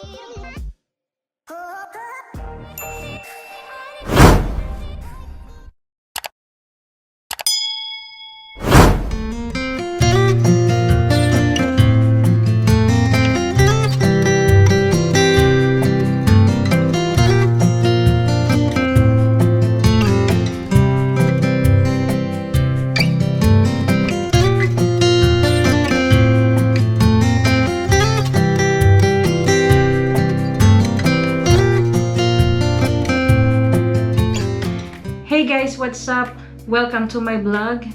Oh, guys, what's up? Welcome to my vlog.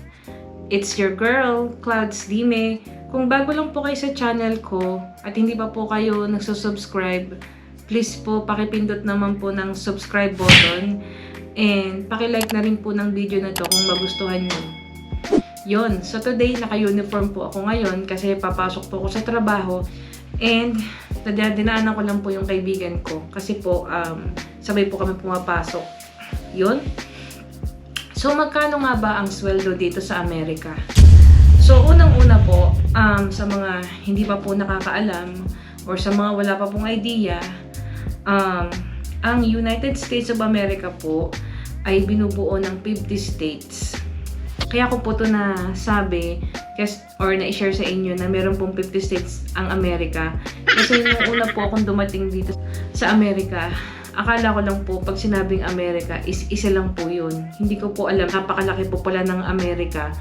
It's your girl, Clouds Dime. Kung bago lang po kayo sa channel ko at hindi pa po kayo nagsusubscribe, please po pakipindot naman po ng subscribe button and pakilike na rin po ng video na to kung magustuhan nyo. Yon, so today naka-uniform po ako ngayon kasi papasok po ako sa trabaho and dinaanan ko lang po yung kaibigan ko kasi po um, sabay po kami pumapasok. Yun. So, magkano nga ba ang sweldo dito sa Amerika? So, unang-una po, um, sa mga hindi pa po nakakaalam or sa mga wala pa pong idea, um, ang United States of America po ay binubuo ng 50 states. Kaya ko po to na sabi kasi, or na-share sa inyo na meron pong 50 states ang Amerika. Kasi nung una po akong dumating dito sa Amerika, akala ko lang po pag sinabing Amerika is isa lang po yun. Hindi ko po alam, napakalaki po pala ng Amerika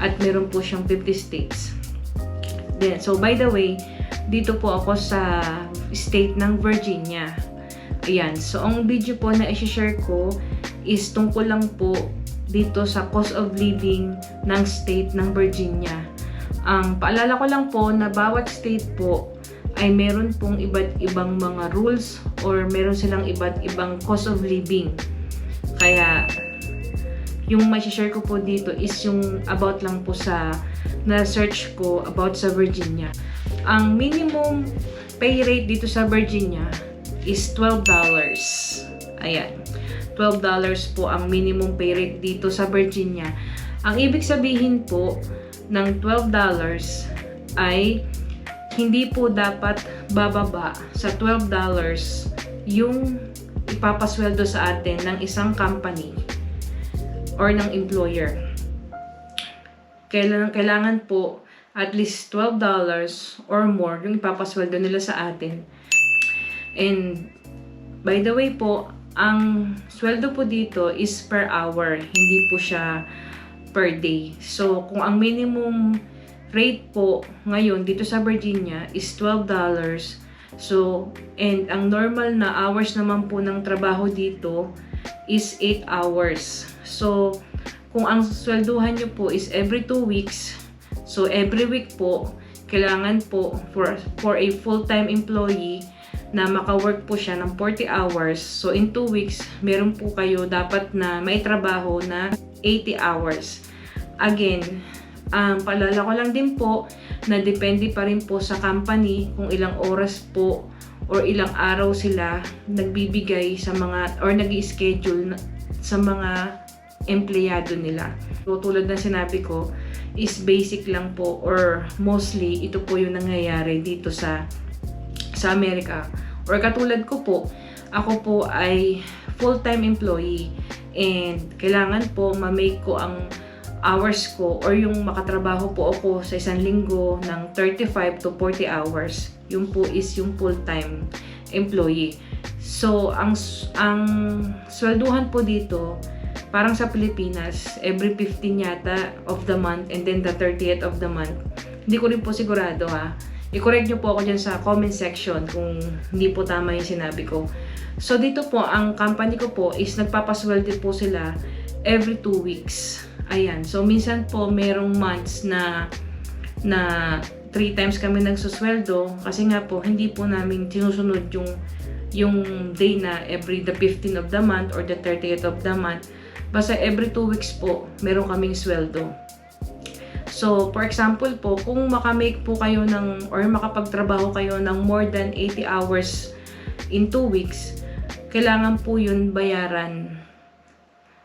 at meron po siyang 50 states. Then, so by the way, dito po ako sa state ng Virginia. Ayan, so ang video po na i-share ko is tungkol lang po dito sa cost of living ng state ng Virginia. Ang paalala ko lang po na bawat state po ay meron pong iba't ibang mga rules or meron silang iba't ibang cost of living. Kaya, yung share ko po dito is yung about lang po sa na-search ko about sa Virginia. Ang minimum pay rate dito sa Virginia is $12. Ayan. $12 po ang minimum pay rate dito sa Virginia. Ang ibig sabihin po ng $12 ay hindi po dapat bababa sa $12 yung ipapasweldo sa atin ng isang company or ng employer. Kailangan, kailangan po at least $12 or more yung ipapasweldo nila sa atin. And by the way po, ang sweldo po dito is per hour, hindi po siya per day. So, kung ang minimum rate po ngayon dito sa Virginia is $12. So, and ang normal na hours naman po ng trabaho dito is 8 hours. So, kung ang swelduhan nyo po is every 2 weeks, so every week po, kailangan po for, for a full-time employee na maka-work po siya ng 40 hours. So, in 2 weeks, meron po kayo dapat na may trabaho na 80 hours. Again, um, paalala ko lang din po na depende pa rin po sa company kung ilang oras po or ilang araw sila nagbibigay sa mga or nag schedule sa mga empleyado nila. So, tulad ng sinabi ko, is basic lang po or mostly ito po yung nangyayari dito sa sa Amerika. Or katulad ko po, ako po ay full-time employee and kailangan po ma-make ko ang hours ko or yung makatrabaho po ako sa isang linggo ng 35 to 40 hours. Yung po is yung full-time employee. So, ang, ang swelduhan po dito, parang sa Pilipinas, every 15 yata of the month and then the 30th of the month. Hindi ko rin po sigurado ha. I-correct nyo po ako dyan sa comment section kung hindi po tama yung sinabi ko. So, dito po, ang company ko po is nagpapasweldo po sila every 2 weeks. Ayan. So, minsan po, merong months na na 3 times kami nagsusweldo kasi nga po, hindi po namin sinusunod yung yung day na every the 15th of the month or the 30th of the month. Basta every 2 weeks po, meron kaming sweldo. So, for example po, kung makamake po kayo ng, or makapagtrabaho kayo ng more than 80 hours in 2 weeks, kailangan po yun bayaran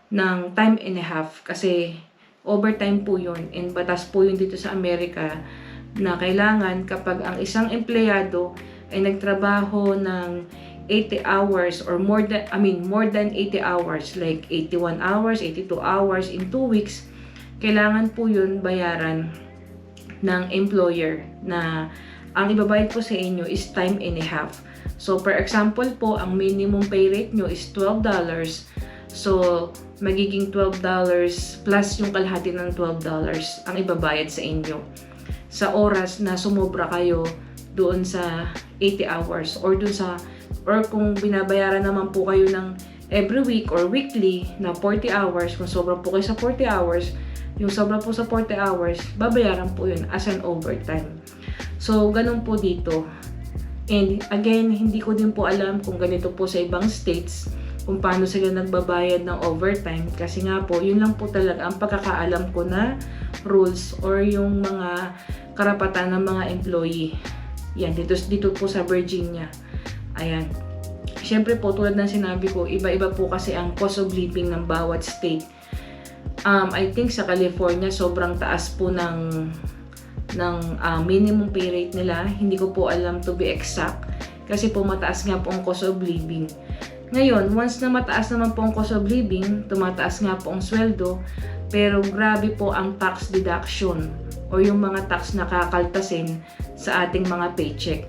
ng time and a half kasi overtime po yun and batas po yun dito sa Amerika na kailangan kapag ang isang empleyado ay nagtrabaho ng 80 hours or more than, I mean, more than 80 hours, like 81 hours, 82 hours in 2 weeks, kailangan po yun bayaran ng employer na ang ibabayad po sa inyo is time and a half. So, for example po, ang minimum pay rate nyo is $12. So, magiging $12 plus yung kalahati ng $12 ang ibabayad sa inyo. Sa oras na sumobra kayo doon sa 80 hours or doon sa or kung binabayaran naman po kayo ng every week or weekly na 40 hours, kung sobra po kayo sa 40 hours, yung sobra po sa 40 hours, babayaran po yun as an overtime. So, ganun po dito. And again, hindi ko din po alam kung ganito po sa ibang states kung paano sila nagbabayad ng overtime kasi nga po, yun lang po talaga ang pagkakaalam ko na rules or yung mga karapatan ng mga employee. Yan, dito, dito po sa Virginia. Ayan. Siyempre po, tulad ng sinabi ko, iba-iba po kasi ang cost of living ng bawat state. Um, I think sa California, sobrang taas po ng ng ah, minimum pay rate nila. Hindi ko po alam to be exact kasi po mataas nga po ang cost of living. Ngayon, once na mataas naman po ang cost of living, tumataas nga po ang sweldo, pero grabe po ang tax deduction o yung mga tax na kakaltasin sa ating mga paycheck.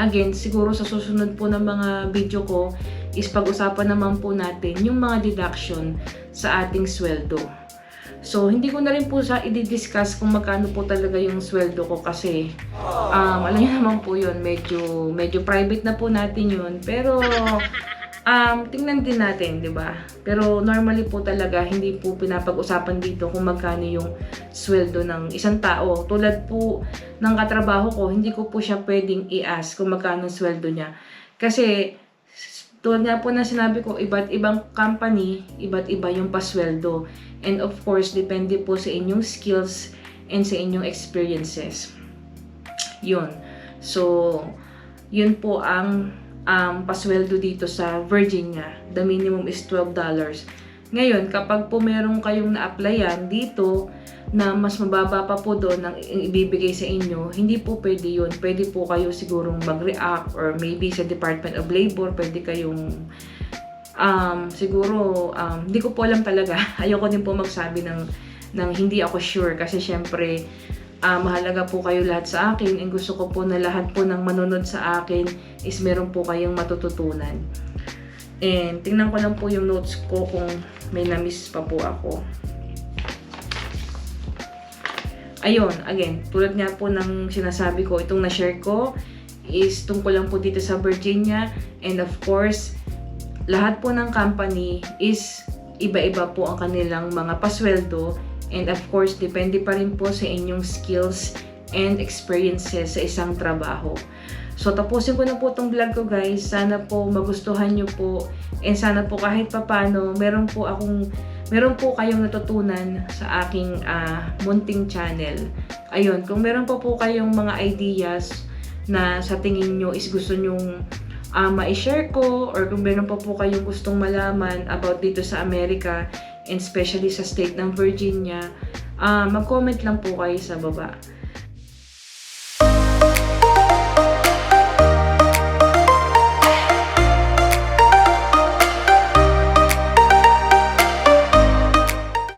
Again, siguro sa susunod po ng mga video ko is pag-usapan naman po natin yung mga deduction sa ating sweldo. So, hindi ko na rin po sa i-discuss kung magkano po talaga yung sweldo ko kasi um, alam niyo naman po yun, medyo, medyo private na po natin yun. Pero, um, tingnan din natin, di ba? Pero normally po talaga, hindi po pinapag-usapan dito kung magkano yung sweldo ng isang tao. Tulad po ng katrabaho ko, hindi ko po siya pwedeng i-ask kung magkano ang sweldo niya. Kasi, tulad nga po na sinabi ko, iba't ibang company, iba't iba yung pasweldo. And of course, depende po sa inyong skills and sa inyong experiences. Yun. So, yun po ang um, pasweldo dito sa Virginia. The minimum is $12. Ngayon, kapag po meron kayong na-applyan dito na mas mababa pa po doon ang ibibigay sa inyo, hindi po pwede yun. Pwede po kayo sigurong mag-react or maybe sa Department of Labor, pwede kayong um, siguro, um, hindi ko po alam talaga. Ayoko din po magsabi ng, ng hindi ako sure kasi syempre, ah, mahalaga po kayo lahat sa akin and gusto ko po na lahat po ng manunod sa akin is meron po kayong matututunan. And tingnan ko lang po yung notes ko kung may na-miss pa po ako. Ayun, again, tulad nga po ng sinasabi ko, itong na-share ko is tungkol lang po dito sa Virginia and of course, lahat po ng company is iba-iba po ang kanilang mga pasweldo and of course, depende pa rin po sa inyong skills and experiences sa isang trabaho. So, tapusin ko na po itong vlog ko guys. Sana po magustuhan nyo po and sana po kahit papano, meron po akong meron po kayong natutunan sa aking ah, munting channel. Ayun, kung meron pa po kayong mga ideas na sa tingin nyo is gusto nyong uh, ma-share ko or kung meron pa po kayong gustong malaman about dito sa Amerika and especially sa state ng Virginia, uh, mag-comment lang po kayo sa baba.